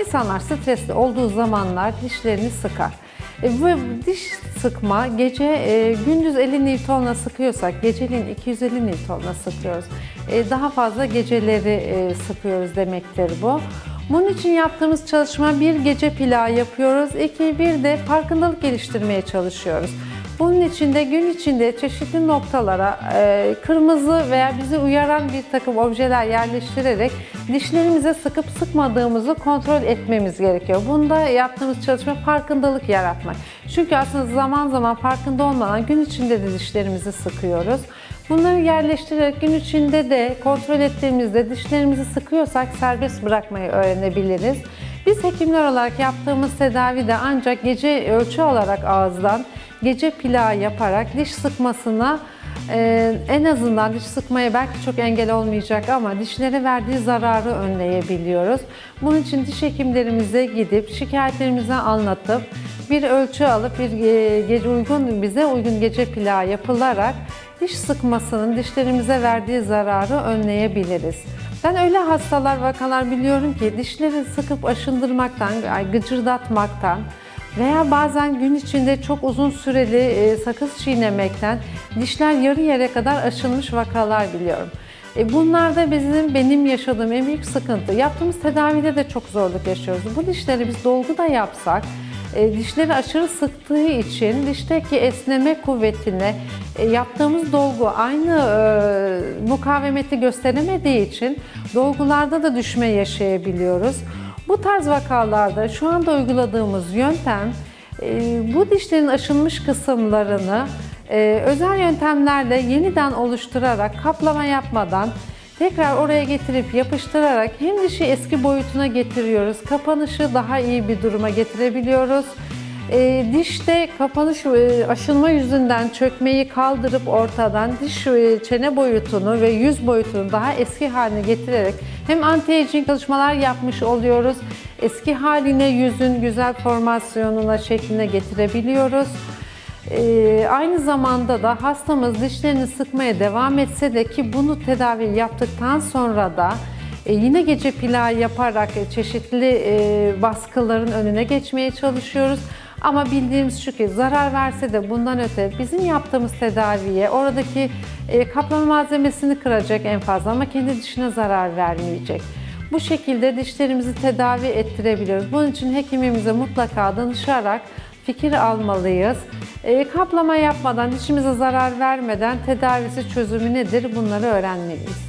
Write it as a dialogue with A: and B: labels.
A: İnsanlar stresli olduğu zamanlar dişlerini sıkar. E, bu diş sıkma gece e, gündüz 50 Newton'la sıkıyorsak geceliğin 250 Newton'la sıkıyoruz. E, daha fazla geceleri e, sıkıyoruz demektir bu. Bunun için yaptığımız çalışma bir gece plağı yapıyoruz. İki bir de farkındalık geliştirmeye çalışıyoruz. Bunun için de gün içinde çeşitli noktalara e, kırmızı veya bizi uyaran bir takım objeler yerleştirerek dişlerimize sıkıp sıkmadığımızı kontrol etmemiz gerekiyor. Bunda yaptığımız çalışma farkındalık yaratmak. Çünkü aslında zaman zaman farkında olmadan gün içinde de dişlerimizi sıkıyoruz. Bunları yerleştirerek gün içinde de kontrol ettiğimizde dişlerimizi sıkıyorsak serbest bırakmayı öğrenebiliriz. Biz hekimler olarak yaptığımız tedavide ancak gece ölçü olarak ağızdan gece plağı yaparak diş sıkmasına e, en azından diş sıkmaya belki çok engel olmayacak ama dişlere verdiği zararı önleyebiliyoruz. Bunun için diş hekimlerimize gidip şikayetlerimizi anlatıp bir ölçü alıp bir e, gece uygun bize uygun gece plağı yapılarak diş sıkmasının dişlerimize verdiği zararı önleyebiliriz. Ben öyle hastalar, vakalar biliyorum ki dişleri sıkıp aşındırmaktan, gıcırdatmaktan veya bazen gün içinde çok uzun süreli e, sakız çiğnemekten dişler yarı yere kadar aşınmış vakalar biliyorum. E, bunlar da bizim benim yaşadığım en büyük sıkıntı. Yaptığımız tedavide de çok zorluk yaşıyoruz. Bu dişleri biz dolgu da yapsak e, dişleri aşırı sıktığı için dişteki esneme kuvvetine e, yaptığımız dolgu aynı e, mukavemeti gösteremediği için dolgularda da düşme yaşayabiliyoruz. Bu tarz vakalarda şu anda uyguladığımız yöntem e, bu dişlerin aşınmış kısımlarını e, özel yöntemlerle yeniden oluşturarak kaplama yapmadan Tekrar oraya getirip yapıştırarak hem dişi eski boyutuna getiriyoruz, kapanışı daha iyi bir duruma getirebiliyoruz. E, dişte kapanış e, aşınma yüzünden çökmeyi kaldırıp ortadan diş e, çene boyutunu ve yüz boyutunu daha eski haline getirerek hem anti-aging çalışmalar yapmış oluyoruz. Eski haline yüzün güzel formasyonuna şekline getirebiliyoruz. Ee, aynı zamanda da hastamız dişlerini sıkmaya devam etse de ki bunu tedavi yaptıktan sonra da e, yine gece plağı yaparak e, çeşitli e, baskıların önüne geçmeye çalışıyoruz. Ama bildiğimiz şu ki zarar verse de bundan öte bizim yaptığımız tedaviye oradaki kaplama malzemesini kıracak en fazla ama kendi dişine zarar vermeyecek. Bu şekilde dişlerimizi tedavi ettirebiliyoruz. Bunun için hekimimize mutlaka danışarak fikir almalıyız. Kaplama yapmadan, dişimize zarar vermeden tedavisi çözümü nedir bunları öğrenmeliyiz.